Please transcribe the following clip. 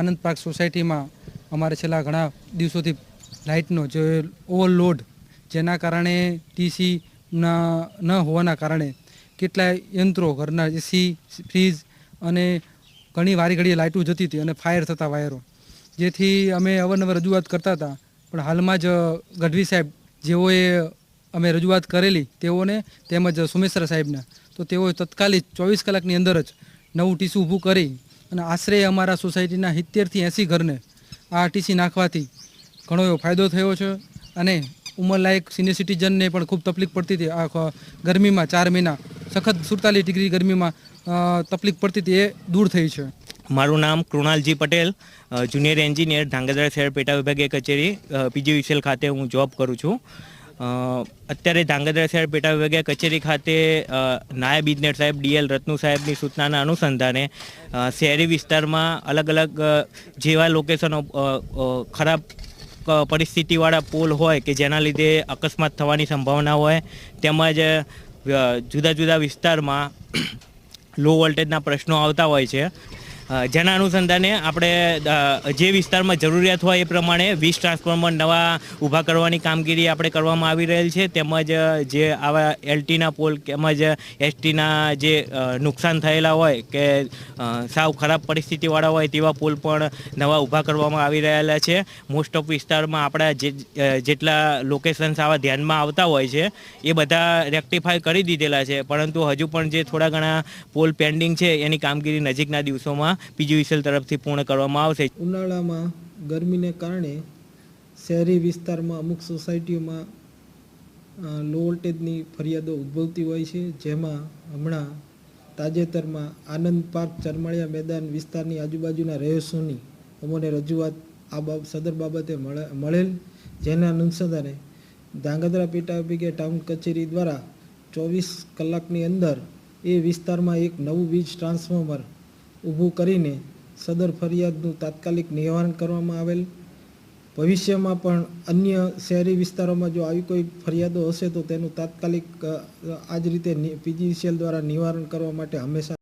આનંદ park સોસાયટીમાં અમારે છેલ્લા ઘણા દિવસોથી લાઇટનો જે ઓવરલોડ જેના કારણે ટીસી ન હોવાના કારણે કેટલાય યંત્રો, ઘરના એસી, ફ્રીજ અને ઘણી વારી ઘડીએ લાઇટો જતી હતી અને ફાયર થતા વાયરો. જેથી અમે અવારનવાર રજૂઆત કરતા હતા, પણ હાલમાં જ ગઢવી સાહેબ જેઓએ અમે રજૂઆત કરેલી તેઓને તેમજ સુમેશ્વર સાહેબને, તો તેઓએ તત્કાલિક ચોવીસ કલાકની અંદર જ નવું ટીસું ઊભું કરી અને આશરે અમારા સોસાયટીના સિત્તેરથી એંસી ઘરને આ આરટીસી નાખવાથી ઘણો એવો ફાયદો થયો છે અને ઉંમરલાયક સિનિયર સિટીઝનને પણ ખૂબ તકલીફ પડતી હતી. આ ગરમીમાં ચાર મહિના, સખત સુડતાલીસ ડિગ્રી ગરમીમાં તકલીફ પડતી હતી એ દૂર થઈ છે. મારું નામ કૃણાલજી પટેલ જુનિયર એન્જિનિયર ધ્રાંગધ્રા શહેર પેટા વિભાગીય કચેરી પીજીવીસીએલ ખાતે હું જોબ કરું છું. અત્યારે ધાંગધ્રા શહેર પેટા વિભાગીય કચેરી ખાતે નાયબ ઇજનેર સાહેબ ડીએલ રત્નુ સાહેબની સૂચનાના અનુસંધાને શહેરી વિસ્તારમાં અલગ અલગ જેવા લોકેશનો ખરાબ પરિસ્થિતિવાળા પુલ હોય કે જેના લીધે અકસ્માત થવાની સંભાવના હોય, તેમજ જુદા જુદા વિસ્તારમાં લો વોલ્ટેજના પ્રશ્નો આવતા હોય છે. જેના અનુસંધાને આપણે જે વિસ્તારમાં જરૂરિયાત હોય એ પ્રમાણે વીસ ટ્રાન્સફોર્મર નવા ઊભા કરવાની કામગીરી આપણે કરવામાં આવી રહેલ છે. તેમજ જે આવા એલટીના પોલ તેમજ એસટીના જે નુકસાન થયેલા હોય કે સાવ ખરાબ પરિસ્થિતિવાળા હોય તેવા પુલ પણ નવા ઊભા કરવામાં આવી રહેલા છે. મોસ્ટ ઓફ વિસ્તારમાં આપણા જે જેટલા લોકેશન્સ આવા ધ્યાનમાં આવતા હોય છે, એ બધા રેક્ટિફાય કરી દીધેલા છે. પરંતુ હજુ પણ જે થોડા ઘણા પોલ પેન્ડિંગ છે, એની કામગીરી નજીકના દિવસોમાં પીજીવીસીએલ તરફથી પૂર્ણ કરવામાં આવશે. ઉનાળામાં ગરમીને કારણે શહેરી વિસ્તારમાં અમુક સોસાયટીઓમાં લો વોલ્ટેજની ફરિયાદો ઉદ્ભવતી હોય છે, જેમાં હમણાં તાજેતરમાં આનંદ પાર્ક ચરમાળિયા મેદાન વિસ્તારની આજુબાજુના રહેશોની અમોને રજૂઆત આ બાબ, સદર બાબતે મળે- મળેલ, જેના અનુસંધાને ધાંગધ્રા પેટા વિભાગે ટાઉન કચેરી દ્વારા ચોવીસ કલાકની અંદર એ વિસ્તારમાં એક નવું વીજ ટ્રાન્સફોર્મર ઊભું કરીને સદર ફરિયાદનું તાત્કાલિક નિવારણ કરવામાં આવેલ. ભવિષ્યમાં પણ અન્ય શહેરી વિસ્તારોમાં જો આવી કોઈ ફરિયાદો હશે તો તેનું તાત્કાલિક આ જ રીતે પીજીસીએલ દ્વારા નિવારણ કરવા માટે હંમેશા